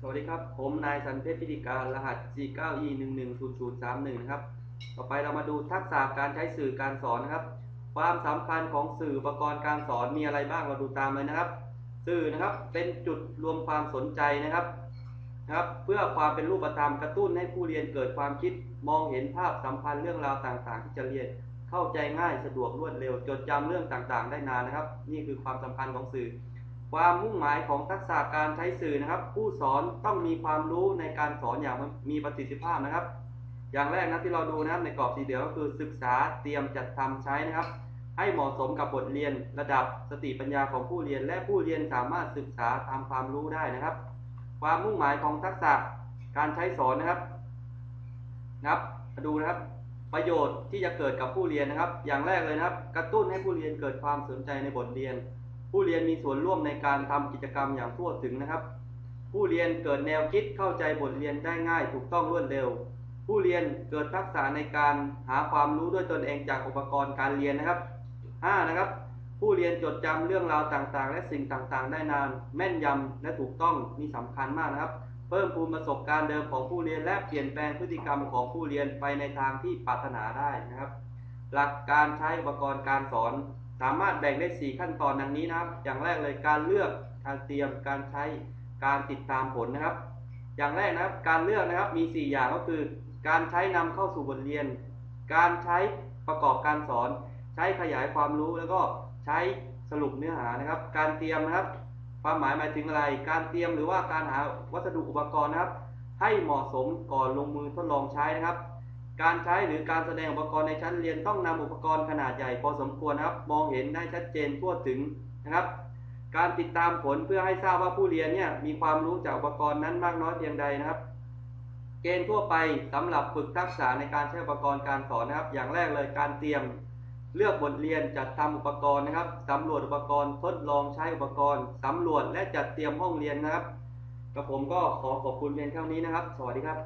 สวัสดีครับ ผมนายสันเพชรพิธีการรหัส 49E110031 นะครับ ต่อไปเรามาดูทักษะการใช้สื่อการสอนนะครับ ความสำคัญของสื่ออุปกรณ์การสอนมีอะไรบ้างเราดูตามเลยนะครับ สื่อนะครับเป็นจุดรวมความสนใจนะครับนะครับ เพื่อความเป็นรูปธรรมกระตุ้นให้ผู้เรียนเกิดความคิดมองเห็นภาพสัมพันธ์เรื่องราวต่างๆ ที่จะเรียนเข้าใจง่ายสะดวกรวดเร็ว จดจำเรื่องต่างๆ ได้นานนะครับ นี่คือความสำคัญของสื่อ ความมุ่งหมายของทักษะการใช้สื่อนะครับ ผู้สอนต้องมีความรู้ในการสอนอย่างมีประสิทธิภาพนะครับ อย่างแรกนะที่เราดูนะครับในกรอบสีเหลืองก็คือศึกษาเตรียมจัดทำใช้นะครับ ให้เหมาะสมกับบทเรียนระดับสติปัญญาของผู้เรียน และผู้เรียนสามารถศึกษาทำความรู้ได้นะครับ ความมุ่งหมายของทักษะการใช้สอนนะครับนะครับมาดูนะครับประโยชน์ที่จะเกิดกับผู้เรียนนะครับ อย่างแรกเลยนะครับ กระตุ้นให้ผู้เรียนเกิดความสนใจในบทเรียน ผู้เรียนมีส่วนร่วมในการทำกิจกรรมอย่างทั่วถึงนะครับ ผู้เรียนเกิดแนวคิดเข้าใจบทเรียนได้ง่ายถูกต้องรวดเร็ว ผู้เรียนเกิดทักษะในการหาความรู้ด้วยตนเองจากอุปกรณ์การเรียนนะครับ5นะครับ ผู้เรียนจดจำเรื่องราวต่างๆ และสิ่งต่างๆ ได้นาน แม่นยำและถูกต้องมีสำคัญมากนะครับ เพิ่มพูนประสบการณ์เดิมของผู้เรียนและเปลี่ยนแปลงพฤติกรรมของผู้เรียนไปในทางที่ปรารถนาได้นะครับ หลักการใช้อุปกรณ์การสอน สามารถแบ่งได้ 4 ขั้นตอนดังนี้นะครับ อย่างแรกเลยการเลือกการเตรียมการใช้การติดตามผลนะครับ อย่างแรกนะครับการเลือกนะครับมี 4 อย่างก็คือ การใช้นำเข้าสู่บทเรียน การใช้ประกอบการสอน ใช้ขยายความรู้แล้วก็ใช้สรุปเนื้อหานะครับ การเตรียมนะครับ ความหมายหมายถึงอะไร การเตรียมหรือว่าการหาวัสดุอุปกรณ์นะครับ ให้เหมาะสมก่อนลงมือทดลองใช้นะครับ การใช้หรือการแสดงอุปกรณ์ในชั้นเรียนต้องนำอุปกรณ์ขนาดใหญ่พอสมควรนะครับ มองเห็นได้ชัดเจนทั่วถึงนะครับ การติดตามผลเพื่อให้ทราบว่าผู้เรียนเนี่ยมีความรู้จากอุปกรณ์นั้นมากน้อยเพียงใดนะครับ เกณฑ์ทั่วไปสำหรับฝึกทักษะในการใช้อุปกรณ์การสอนนะครับ อย่างแรกเลยการเตรียมเลือกบทเรียนจัดทำอุปกรณ์นะครับสำรวจอุปกรณ์ทดลองใช้อุปกรณ์สำรวจและจัดเตรียมห้องเรียนนะครับกับผมก็ขอขอบคุณเพียงเท่านี้นะครับ สวัสดีครับ